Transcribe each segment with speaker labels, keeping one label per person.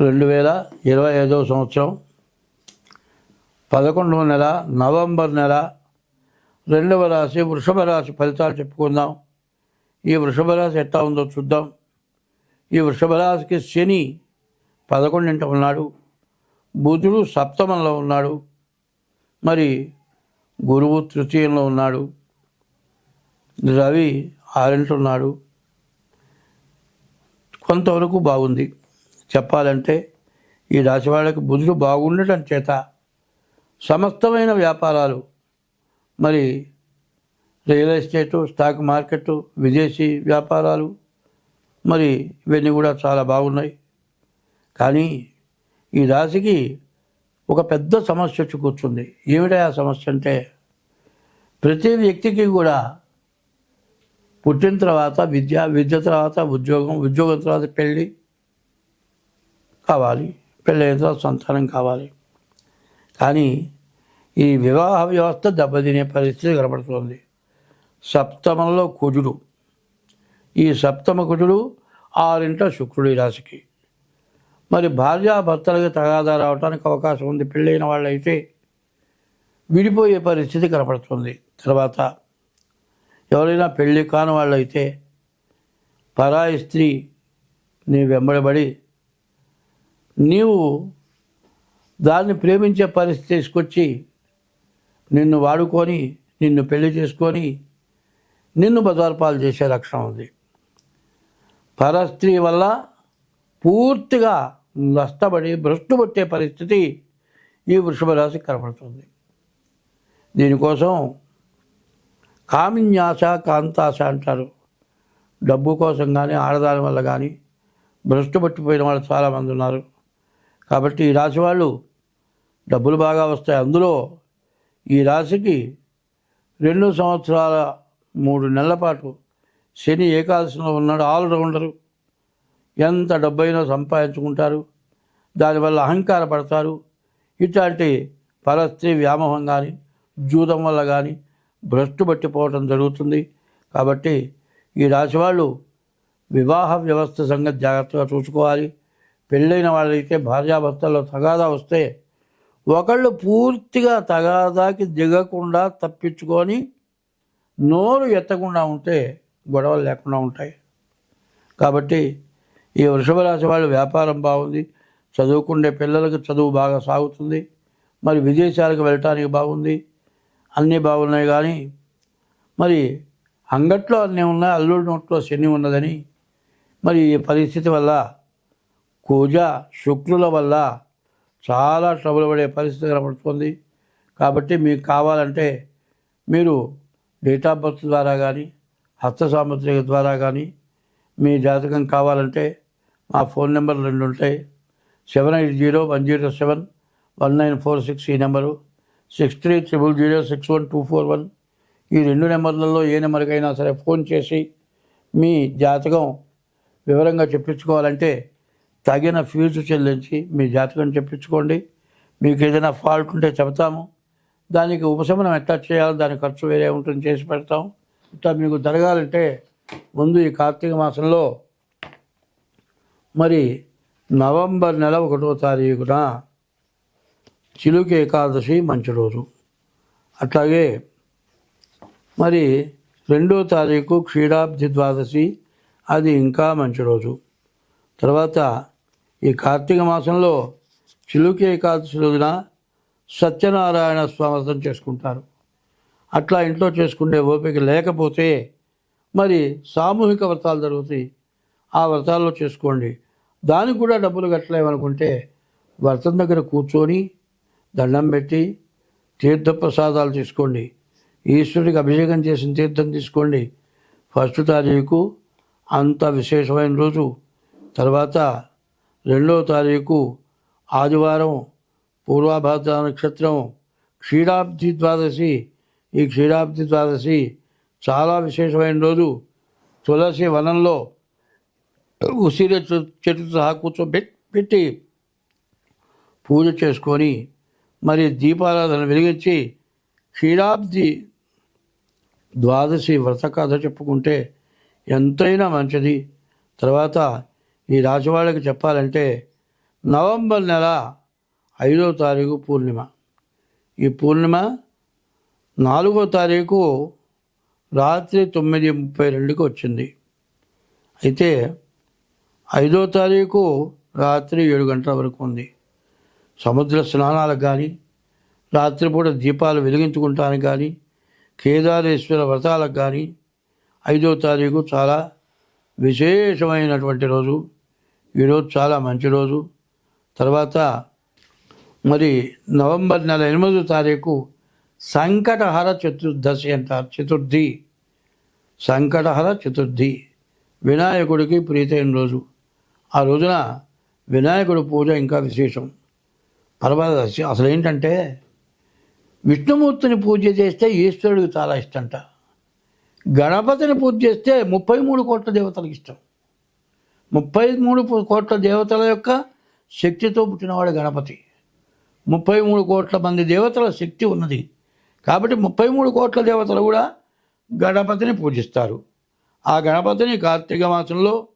Speaker 1: రెండు వేల ఇరవై ఐదవ సంవత్సరం పదకొండవ నెల నవంబర్ నెల రెండవ రాశి వృషభ రాశి ఫలితాలు చెప్పుకుందాం. ఈ వృషభ రాశి ఎట్లా ఉందో చూద్దాం. ఈ వృషభ రాశికి శని పదకొండింట ఉన్నాడు. బుధుడు సప్తమంలో ఉన్నాడు. మరి గురువు తృతీయంలో ఉన్నాడు. రవి ఆరింట ఉన్నాడు. కొంతవరకు బాగుంది. చెప్పాలంటే ఈ రాశి వాళ్ళకి బుధుడు బాగుండటం చేత సమస్తమైన వ్యాపారాలు మరి రియల్ ఎస్టేటు స్టాక్ మార్కెట్ విదేశీ వ్యాపారాలు మరి ఇవన్నీ కూడా చాలా బాగున్నాయి. కానీ ఈ రాశికి ఒక పెద్ద సమస్య వచ్చి కూర్చుంది. ఏమిటా ఆ సమస్య అంటే ప్రతి వ్యక్తికి కూడా పుట్టిన తర్వాత విద్య విద్య తర్వాత ఉద్యోగం ఉద్యోగం తర్వాత పెళ్ళి కావాలి పెళ్ళైన తర్వాత సంతానం కావాలి. కానీ ఈ వివాహ వ్యవస్థ దెబ్బతినే పరిస్థితి కనబడుతుంది. సప్తమంలో కుజుడు. ఈ సప్తమ కుజుడు ఆరింట శుక్రుడు ఈ రాశికి. మరి భార్యాభర్తలకు తగాదా రావడానికి అవకాశం ఉంది. పెళ్ళైన వాళ్ళైతే విడిపోయే పరిస్థితి కనపడుతుంది తర్వాత ఎవరైనా పెళ్ళి కాని వాళ్ళైతే పరాయి స్త్రీ నీ వెంబడబడి నీవు దాన్ని ప్రేమించే పరిస్థితి తీసుకొచ్చి నిన్ను వాడుకొని నిన్ను పెళ్ళి చేసుకొని నిన్ను బదార్పాలు చేసే లక్షణం ఉంది పరస్త్రీ వల్ల పూర్తిగా నష్టపడి భ్రష్టుపట్టే పరిస్థితి ఈ వృషభ రాశికి కనపడుతుంది. దీనికోసం కామిన్యాస కాంతాస అంటారు. డబ్బు కోసం కానీ ఆడదాని వల్ల కానీ భ్రష్టు పట్టిపోయిన వాళ్ళు చాలామంది ఉన్నారు. కాబట్టి ఈ రాశి వాళ్ళు డబ్బులు బాగా వస్తాయి. అందులో ఈ రాశికి రెండు సంవత్సరాల మూడు నెలల పాటు శని ఏకాదశిలో ఉన్నాడు. ఆల్రౌండరు ఎంత డబ్బైనా సంపాదించుకుంటారు. దానివల్ల అహంకార పడతారు. ఇట్లాంటి పరస్త్రీ వ్యామోహం కానీ జూదం వల్ల కానీ భ్రష్టు పట్టిపోవటం జరుగుతుంది. కాబట్టి ఈ రాశి వాళ్ళు వివాహ వ్యవస్థ సంగతి జాగ్రత్తగా చూసుకోవాలి. పెళ్ళైన వాళ్ళైతే భార్యాభర్తల్లో తగాదా వస్తే ఒకళ్ళు పూర్తిగా తగాదాకి దిగకుండా తప్పించుకొని నోరు ఎత్తకుండా ఉంటే గొడవలు లేకుండా ఉంటాయి. కాబట్టి ఈ వృషభ రాశి వాళ్ళు వ్యాపారం బాగుంది చదువుకునే పిల్లలకు చదువు బాగా సాగుతుంది మరి విదేశాలకు వెళ్ళటానికి బాగుంది అన్నీ బాగున్నాయి కానీ మరి అంగట్లో అన్నీ ఉన్నాయి అల్లుడి నోట్లో శని ఉన్నదని మరి ఈ పరిస్థితి వల్ల కూజ శుక్రుల వల్ల చాలా ట్రబుల్ పడే పరిస్థితి కనబడుతుంది. కాబట్టి మీకు కావాలంటే మీరు డేట్ ఆఫ్ బర్త్ ద్వారా కానీ హస్త సాముద్రిక ద్వారా కానీ మీ జాతకం కావాలంటే మా ఫోన్ నెంబర్ రెండు ఉంటాయి. Seven eight zero one zero seven one nine four six ఈ number. Six three triple zero six one two four one. ఈ రెండు నెంబర్లలో ఏ నెంబర్కైనా సరే ఫోన్ చేసి మీ జాతకం వివరంగా చెప్పించుకోవాలంటే తగిన ఫీజు చెల్లించి మీ జాతకం చెప్పించుకోండి. మీకు ఏదైనా ఫాల్ట్ ఉంటే చెబుతాము. దానికి ఉపశమనం ఎట్లా చేయాలో దాని ఖర్చు వేరే ఉంటుంది చేసి పెడతాం. ఇట్లా మీకు జరగాలంటే ముందు ఈ కార్తీక మాసంలో మరి నవంబర్ నెల ఒకటో తారీఖున చిలుక ఏకాదశి మంచి రోజు. అట్లాగే మరి రెండో తారీఖు క్షీరాబ్ది ద్వాదశి అది ఇంకా మంచి రోజు. తర్వాత ఈ కార్తీక మాసంలో చిలుకి ఏకాదశి రోజున సత్యనారాయణ స్వామి చేసుకుంటారు. అట్లా ఇంట్లో చేసుకునే ఓపిక లేకపోతే మరి సామూహిక వ్రతాలు జరుగుతాయి. ఆ వ్రతాల్లో చేసుకోండి. దానికి కూడా డబ్బులు కట్టలేమనుకుంటే వ్రతం దగ్గర కూర్చొని దండం పెట్టి తీర్థ ప్రసాదాలు తీసుకోండి. ఈశ్వరుడికి అభిషేకం చేసిన తీర్థం తీసుకోండి. ఫస్ట్ తారీఖు అంత విశేషమైన రోజు. తర్వాత రెండవ తారీఖు ఆదివారం పూర్వాభాద్ర నక్షత్రం క్షీరాబ్ది ద్వాదశి. ఈ క్షీరాబ్ది ద్వాదశి చాలా విశేషమైన రోజు. తులసి వనంలో ఉసిరి చెట్టు సహా కూర్చోబెట్టి పెట్టి పూజ చేసుకొని మరి దీపారాధన వెలిగించి క్షీరాబ్ది ద్వాదశి వ్రత కథ చెప్పుకుంటే ఎంతైనా మంచిది. తర్వాత ఈ రాశి వాళ్ళకి చెప్పాలంటే నవంబర్ నెల ఐదో తారీఖు పూర్ణిమ. ఈ పూర్ణిమ నాలుగో తారీఖు రాత్రి తొమ్మిది ముప్పై రెండుకి వచ్చింది. అయితే ఐదో తారీఖు రాత్రి ఏడు గంటల వరకు ఉంది. సముద్ర స్నానాలకు కానీ రాత్రిపూట దీపాలు వెలిగించుకుంటానికి కానీ కేదారేశ్వర వ్రతాలకు కానీ ఐదో తారీఖు చాలా విశేషమైనటువంటి రోజు. ఈరోజు చాలా మంచి రోజు. తర్వాత మరి నవంబర్ నెల ఎనిమిదో తారీఖు సంకటహర చతుర్దశి అంటారు చతుర్థి. సంకటహర చతుర్థి. వినాయకుడికి ప్రీతైన రోజు. ఆ రోజున వినాయకుడి పూజ ఇంకా విశేషం. పర్వాలేదు అసలు ఏంటంటే విష్ణుమూర్తిని పూజ చేస్తే ఈశ్వరుడికి చాలా ఇష్టంట. గణపతిని పూజ చేస్తే ముప్పై మూడు కోట్ల దేవతలకు ఇష్టం. ముప్పై మూడు కోట్ల దేవతల యొక్క శక్తితో పుట్టినవాడు గణపతి. ముప్పై మూడు కోట్ల మంది దేవతల శక్తి ఉన్నది. కాబట్టి ముప్పై మూడు కోట్ల దేవతలు కూడా గణపతిని పూజిస్తారు. ఆ గణపతిని కార్తీక మాసంలో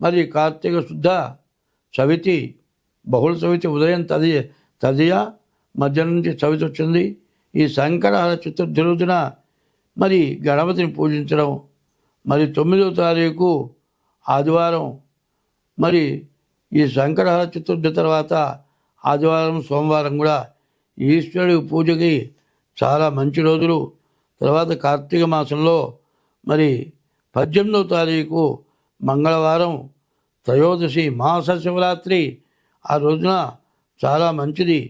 Speaker 1: మరి కార్తీక శుద్ధ చవితి బహుళ చవితి ఉదయం తది తదియ మధ్య నుంచి చవితి వచ్చింది. ఈ సంకటహర చతుర్థి రోజున మరి గణపతిని పూజించడం. మరి తొమ్మిదో తారీఖు ఆదివారం మరి ఈ సంకటహర చతుర్థి తర్వాత ఆదివారం సోమవారం కూడా ఈశ్వరుడి పూజకి చాలా మంచి రోజులు. తర్వాత కార్తీక మాసంలో మరి పద్దెనిమిదవ తారీఖు మంగళవారం త్రయోదశి మాస శివరాత్రి ఆ రోజున చాలా మంచిది.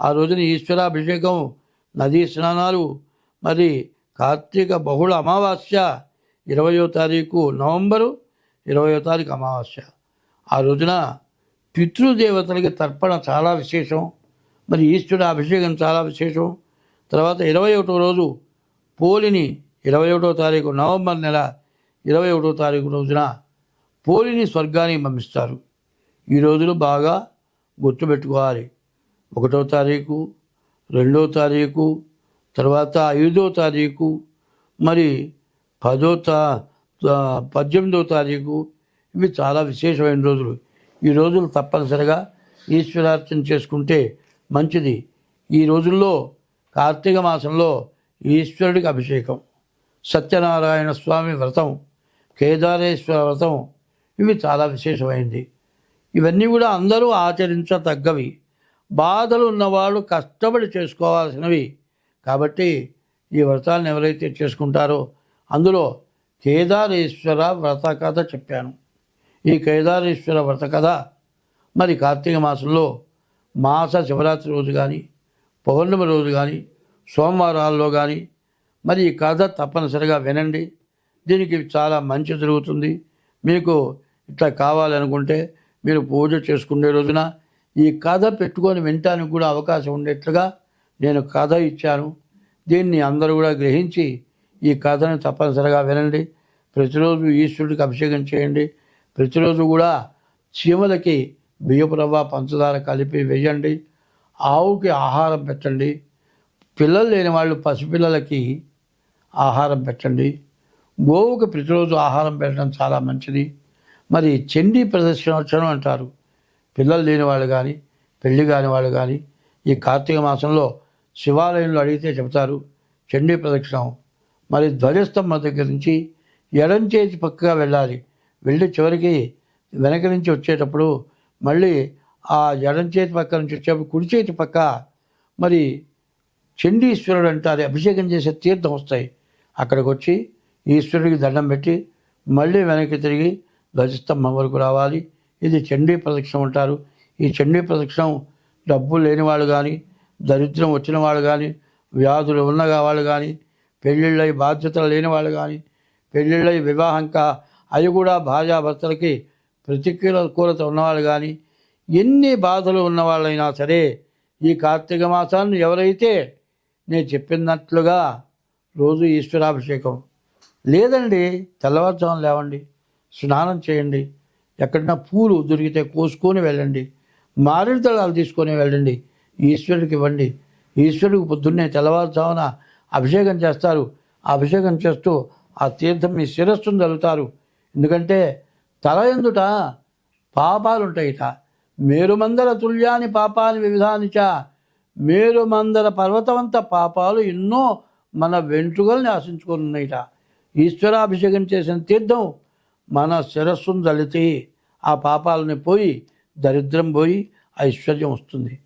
Speaker 1: ఆ రోజున ఈశ్వరాభిషేకం నదీ స్నానాలు మరి కార్తీక బహుళ అమావాస్య ఇరవయో తారీఖు నవంబరు ఇరవయో తారీఖు అమావాస్య. ఆ రోజున పితృదేవతలకి తర్పణ చాలా విశేషం. మరి ఈశ్వరుడు అభిషేకం చాలా విశేషం. తర్వాత ఇరవై ఒకటో రోజు పోలిని ఇరవై ఒకటో తారీఖు నవంబర్ నెల ఇరవై ఒకటో తారీఖు రోజున పోలిని స్వర్గానికి పంపిస్తారు. ఈ రోజులు బాగా గుర్తుపెట్టుకోవాలి. ఒకటో తారీఖు రెండో తారీఖు తర్వాత ఐదో తారీఖు మరి పదో తా పద్దెనిమిదో తారీఖు ఇవి చాలా విశేషమైన రోజులు. ఈ రోజులు తప్పనిసరిగా ఈశ్వరార్చన చేసుకుంటే మంచిది. ఈ రోజుల్లో కార్తీక మాసంలో ఈశ్వరుడికి అభిషేకం సత్యనారాయణ స్వామి వ్రతం కేదారేశ్వర వ్రతం ఇవి చాలా విశేషమైంది. ఇవన్నీ కూడా అందరూ ఆచరించతగ్గవి. బాధలు ఉన్నవాళ్ళు కష్టపడి చేసుకోవాల్సినవి. కాబట్టి ఈ వ్రతాలను ఎవరైతే చేసుకుంటారో అందులో కేదారేశ్వర వ్రత కథ చెప్పాను. ఈ కేదారేశ్వర వ్రత కథ. మరి కార్తీక మాసంలో మాస శివరాత్రి రోజు కానీ పౌర్ణమి రోజు కానీ సోమవారాల్లో కానీ మరి ఈ కథ తప్పనిసరిగా వినండి. దీనికి చాలా మంచి జరుగుతుంది. మీకు ఇట్లా కావాలనుకుంటే మీరు పూజ చేసుకునే రోజున ఈ కథ పెట్టుకొని వినటానికి కూడా అవకాశం ఉండేట్లుగా నేను కథ ఇచ్చాను. దీన్ని అందరూ కూడా గ్రహించి ఈ కథను తప్పనిసరిగా వినండి. ప్రతిరోజు ఈశ్వరుడికి అభిషేకం చేయండి. ప్రతిరోజు కూడా చీమలకి బియ్యపు రవ్వ పంచదార కలిపి వేయండి. ఆవుకి ఆహారం పెట్టండి. పిల్లలు లేని వాళ్ళు పసిపిల్లలకి ఆహారం పెట్టండి. గోవుకి ప్రతిరోజు ఆహారం పెట్టడం చాలా మంచిది. మరి చండీ ప్రదర్శనోత్సవం అంటారు. పిల్లలు లేని వాళ్ళు కానీ పెళ్ళి కాని వాళ్ళు కానీ ఈ కార్తీక మాసంలో శివాలయంలో అడిగితే చెబుతారు చండీ ప్రదక్షిణం. మరి ధ్వజస్తంభం దగ్గర నుంచి ఎడం చేతి పక్కగా వెళ్ళాలి. వెళ్ళి చివరికి వెనక నుంచి వచ్చేటప్పుడు మళ్ళీ ఆ ఎడం చేతి పక్క నుంచి వచ్చేటప్పుడు కుడి చేతి పక్క మరి చండీశ్వరుడు అంటారు అభిషేకం చేసే తీర్థం వస్తాయి. అక్కడికి వచ్చి ఈశ్వరుడికి దండం పెట్టి మళ్ళీ వెనక్కి తిరిగి ధ్వజస్తంభం వరకు రావాలి. ఇది చండీ ప్రదక్షిణం అంటారు. ఈ చండీ ప్రదక్షిణం డబ్బు లేని వాళ్ళు కానీ దరిద్రం వచ్చిన వాళ్ళు కానీ వ్యాధులు ఉన్న వాళ్ళు కానీ పెళ్ళిళ్ళై బాధ్యతలు లేని వాళ్ళు కానీ పెళ్ళిళ్ళై వివాహంకా అవి కూడా భార్యాభర్తలకి ప్రతికూలత ఉన్నవాళ్ళు కానీ ఎన్ని బాధలు ఉన్నవాళ్ళైనా సరే ఈ కార్తీక మాసాన్ని ఎవరైతే నేను చెప్పినట్లుగా రోజు ఈశ్వరాభిషేకం లేదండి తెల్లవారుజామున లేవండి స్నానం చేయండి ఎక్కడైనా పూలు దొరికితే కోసుకొని వెళ్ళండి మారేడు దళాలు తీసుకొని వెళ్ళండి ఈశ్వరుడికి ఇవ్వండి. ఈశ్వరుడికి పొద్దున్నే తెల్లవారుజామున అభిషేకం చేస్తారు. అభిషేకం చేస్తూ ఆ తీర్థం మీ శిరస్సును చల్లుతారు ఎందుకంటే తల ఎందుట పాపాలు ఉంటాయిట మేరుమందర తుల్యాని పాపాని వివిధానిచ చ మేరుమందర పర్వతవంత పాపాలు ఎన్నో మన వెంట్రుకల్ని ఉన్నాయిట ఈశ్వరాభిషేకం చేసిన తీర్థం మన శిరస్సును దళితే ఆ పాపాలని పోయి దరిద్రం పోయి ఐశ్వర్యం వస్తుంది.